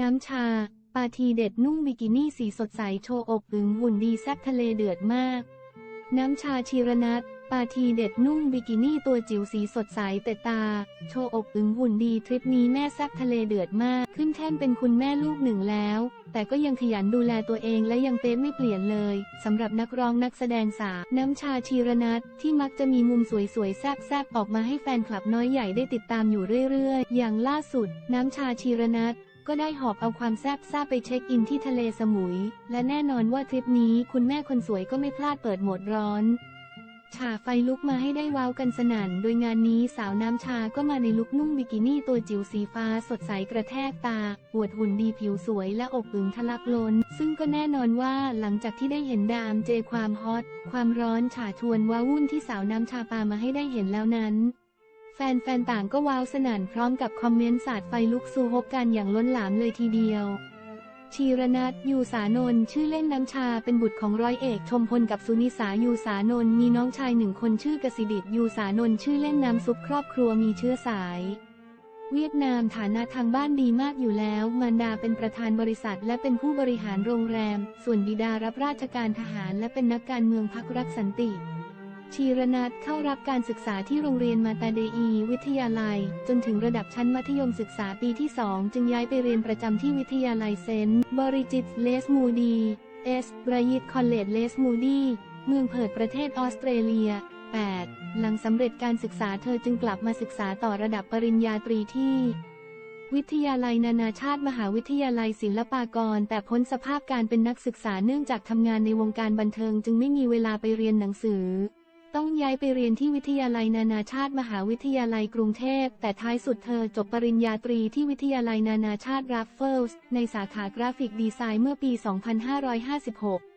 น้ำชา ปาทีเด็ดนุ่งบิกินี่สีสดใสโชว์อกอึงหุ่นดีแซ่บทะเลเดือดมาก น้ำชาชีรนัทปาทีเด็ดนุ่งบิกินี่ตัวจิ๋วสีสดใสแต่ตา โชว์อกอึงหุ่นดีทริปนี้แม่แซ่บทะเลเดือดมาก ขึ้นแท่นเป็นคุณแม่ลูกหนึ่งแล้ว แต่ก็ยังขยันดูแลตัวเองและยังเป๊ะไม่เปลี่ยนเลยสำหรับนักร้องนักแสดงสาวน้ำชาชีรนัทที่มักจะมีมุมสวยๆแซ่บๆออกมาให้แฟนคลับน้อยใหญ่ได้ติดตามอยู่เรื่อยๆ อย่างล่าสุด น้ำชาชีรนัท ก็ได้หอบเอาความแซ่บซ่าไปเช็คอินที่ทะเลสมุย และแน่นอนว่าทริปนี้คุณแม่คนสวยก็ไม่พลาดเปิดโหมดร้อนฉาไฟลุกมาให้ได้ว้าวกันสนั่น โดยงานนี้สาวน้ำชาก็มาในลุคนุ่งบิกินี่ตัวจิ๋วสีฟ้าสดใสกระแทกตา อวดหุ่นดีผิวสวยและอกอึงทะลักล้น ซึ่งก็แน่นอนว่าหลังจากที่ได้เห็นดามเจความฮอต ความร้อนฉาชวนว้าวุ่นที่สาวน้ำชาปามาให้ได้เห็นแล้วนั้น แฟนๆต่างก็ว้าวสนั่นพร้อมกับคอมเมนต์สาดไฟลุกสู่ฮกกันอย่างล้นหลามเลยทีเดียว ชีรนัทยูสานนท์ชื่อเล่นน้ำชาเป็นบุตรของร้อยเอกชมพลกับสุนิสายูสานนท์มีน้องชายหนึ่งคนชื่อกสิดิตยูสานนท์ชื่อเล่นน้ำซุปครอบครัวมีเชื้อสายเวียดนามฐานะทางบ้านดีมากอยู่แล้ว มารดาเป็นประธานบริษัท และเป็นผู้บริหารโรงแรม ส่วนบิดารับราชการทหารและเป็นนักการเมืองพักรักสันติ ชีรนัทเข้ารับการศึกษาที่โรงเรียนมาตาเดอี วิทยาลัย จนถึงระดับชั้นมัธยมศึกษาปีที่ 2 จึงย้ายไปเรียนประจำที่วิทยาลัยเซนต์บริจิตเลสมูดีเอสบรยิตคอลเลจเลสมูดีเมืองเพิร์ตประเทศออสเตรเลีย 8. หลังสำเร็จการศึกษาเธอจึงกลับมาศึกษาต่อระดับปริญญาตรีที่ วิทยาลัยนานาชาติมหาวิทยาลัยศิลปากร แต่พ้นสภาพการเป็นนักศึกษาเนื่องจากทำงานในวงการบันเทิงจึงไม่มีเวลาไปเรียนหนังสือ ต้องย้ายไปเรียนที่วิทยาลัยนานาชาติมหาวิทยาลัยกรุงเทพ แต่ท้ายสุดเธอจบปริญญาตรีที่วิทยาลัยนานาชาติราฟเฟิลส์ในสาขากราฟิกดีไซน์เมื่อปี 2556